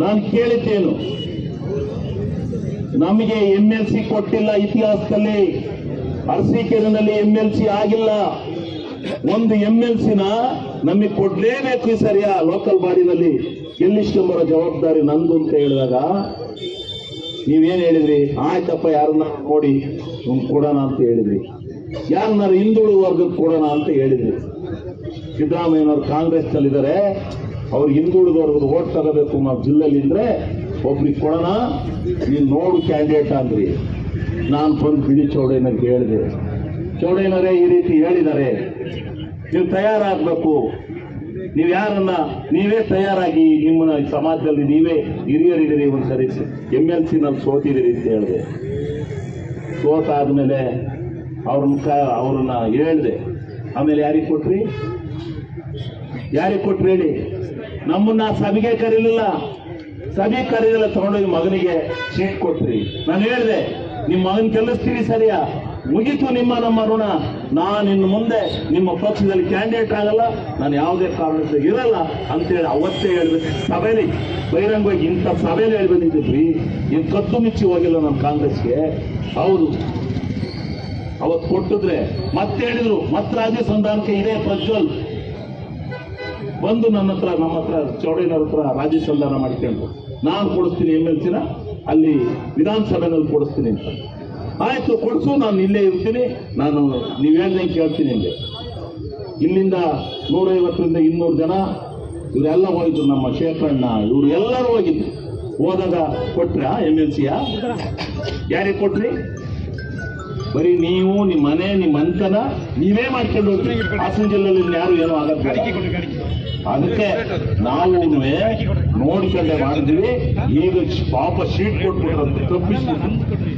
ನಾನು ಕೇಳಿದ್ದೇನು. ನಮಗೆ M L C ಕೊಟ್ಟಿಲ್ಲ ಇತಿಹಾಸದಲ್ಲಿ. ಅರಸೀಕೆರೆನಲ್ಲಿ ಎಂ ಎಲ್ ಸಿ ಆಗಿಲ್ಲ. ಒಂದು ಎಂ ಎಲ್ ಸಿನ ನಮಗೆ ಕೊಡ್ಲೇಬೇಕು ಈ ಸರಿಯಾ ಲೋಕಲ್ ಬಾಡಿನಲ್ಲಿ ಗೆಲ್ಲಿಸ್ಕೊಂಬರೋ ಜವಾಬ್ದಾರಿ ನಂದು ಅಂತ ಹೇಳಿದಾಗ, ನೀವೇನು ಹೇಳಿದ್ರಿ? ಆಯ್ತಪ್ಪ, ಯಾರನ್ನ ನೋಡಿ ಕೊಡೋಣ ಅಂತ ಹೇಳಿದ್ರಿ. ಯಾರನ್ನಾರು ಹಿಂದುಳಿದ ವರ್ಗಕ್ಕೆ ಕೊಡೋಣ ಅಂತ ಹೇಳಿದ್ರಿ. ಸಿದ್ದರಾಮಯ್ಯನವರು ಕಾಂಗ್ರೆಸ್ ನಲ್ಲಿದ್ದಾರೆ ಅವ್ರು ಹಿಂದುಳಿದ ವರ್ಗದ ಓಟ್ ತಗೋಬೇಕು ನಾವು ಜಿಲ್ಲೆಯಲ್ಲಿ ಇದ್ರೆ, ಒಬ್ರಿಗೆ ಕೊಡೋಣ, ನೀನು ನೋಡು ಕ್ಯಾಂಡಿಡೇಟ್ ಅಂದ್ರಿ. ನಾನು ಬಂದು ಬಿಡಿ ಚೌಡಯ್ಯನವ್ರಿಗೆ ಹೇಳಿದೆ. ಚೌಡೇನರೇ ಈ ರೀತಿ ಹೇಳಿದ್ದಾರೆ. ನೀವು ತಯಾರಾಗಬೇಕು. ನೀವು ಯಾರನ್ನ, ನೀವೇ ತಯಾರಾಗಿ ನಿಮ್ಮನ್ನ ಸಮಾಜದಲ್ಲಿ ನೀವೇ ಹಿರಿಯರಿದ್ದೀರಿ ಒಂದ್ಸರಿ ಎಂ ಎಲ್ ಸಿ ನಲ್ಲಿ ಸೋತಿದ್ದೀರಿ ಅಂತ ಹೇಳಿದೆ. ಸೋತಾದ್ಮೇಲೆ ಅವ್ರನ್ನ ಅವ್ರನ್ನ ಹೇಳಿದೆ. ಆಮೇಲೆ ಯಾರಿಗೆ ಕೊಟ್ರಿ? ಯಾರಿಗೆ ಕೊಟ್ರಿ ಹೇಳಿ? ನಮ್ಮನ್ನ ಸಭೆಗೆ ಕರೀಲಿಲ್ಲ. ಸಭೆ ಕರೀಲಿಲ್ಲ ತಗೊಂಡೋಗಿ ಮಗನಿಗೆ ಚೀಟ್ ಕೊಟ್ರಿ. ನಾನು ಹೇಳಿದೆ ನಿಮ್ಮ ಮಗನ್ ಕೆಲಸ್ತೀರಿ ಸರಿಯಾ? ಮುಗಿತು ನಿಮ್ಮ ನಮ್ಮ ಋಣ. ನಾನು ಇನ್ನು ಮುಂದೆ ನಿಮ್ಮ ಪಕ್ಷದಲ್ಲಿ ಕ್ಯಾಂಡಿಡೇಟ್ ಆಗಲ್ಲ. ನಾನು ಯಾವುದೇ ಕಾರಣಕ್ಕೆ ಇರಲ್ಲ. ಅಂತೇಳಿ ಅವತ್ತೇ ಹೇಳ್ಬೇಕು. ಸಭೆಯಲ್ಲಿ ಬಹಿರಂಗವಾಗಿ ಇಂಥ ಸಭೆಯಲ್ಲಿ ಹೇಳ್ಬಂದಿದ್ರಿ ಇದು ಕತ್ತು ಮುಚ್ಚಿ ಹೋಗಿಲ್ಲ ನಮ್ಮ ಕಾಂಗ್ರೆಸ್ಗೆ. ಹೌದು. ಅವತ್ತು ಕೊಟ್ಟಿದ್ರೆ ಮತ್ತೆ ಹೇಳಿದ್ರು. ಮತ್ತೆ ರಾಜ್ಯ ಸಂಧಾನಕ್ಕೆ ಇದೇ ಪ್ರಜ್ವಲ್. ಬಂದು ನನ್ನ ಹತ್ರ, ನಮ್ಮ ಹತ್ರ ಚೌಡೇನವ್ರ ಹತ್ರ ರಾಜ್ಯ ಸಂಧಾನ ಮಾಡ್ಕೊಂಡು ನಾನು ಕೊಡಿಸ್ತೀನಿ ಎಂ ಎಲ್ ಸಿನ ಅಲ್ಲಿ ವಿಧಾನಸಭೆನಲ್ಲಿ ಕೊಡಿಸ್ತೀನಿ ಅಂತ. ಆಯ್ತು, ಕೊಡಿಸು, ನಾನು ಇಲ್ಲೇ ಇರ್ತೀನಿ. ನಾನು ನೀವು ಹೇಳ್ದಂಗೆ ಕೇಳ್ತೀನಿ ಅಂದೆ ಇಲ್ಲಿಂದ ನೂರೈವತ್ತರಿಂದ ಇನ್ನೂರು ಜನ, ಇವರೆಲ್ಲ ಹೋಗಿದ್ರು, ನಮ್ಮ ಶೇಖರಣ್ಣ, ಇವರು ಎಲ್ಲರೂ ಹೋಗಿದ್ರು. ಹೋದಾಗ ಕೊಟ್ರ ಎಂ ಎಲ್ ಸಿಯ ಯಾರಿಗೆ ಕೊಟ್ರಿ? ಬರೀ ನೀವು ನಿಮ್ಮ ಮನೆ ನಿಮ್ಮ ಅಂತನ ನೀವೇ ಮಾಡ್ಕೊಂಡು ಹೋಗ್ರಿ. ಹಾಸನ ಜಿಲ್ಲೆಯಲ್ಲಿ ಯಾರು ಏನೋ ಬೇಡ. ಅದಕ್ಕೆ ನಾವು ನೋಡ್ಕೊಂಡೆ ಮಾಡಿದ್ವಿ ಈಗ ಪಾಪ ಶೀಟ್ ಕೊಟ್ಬಿಟ್ರಂತೆ. ತಪ್ಪಿಸ್ಬಿಟ್ಟು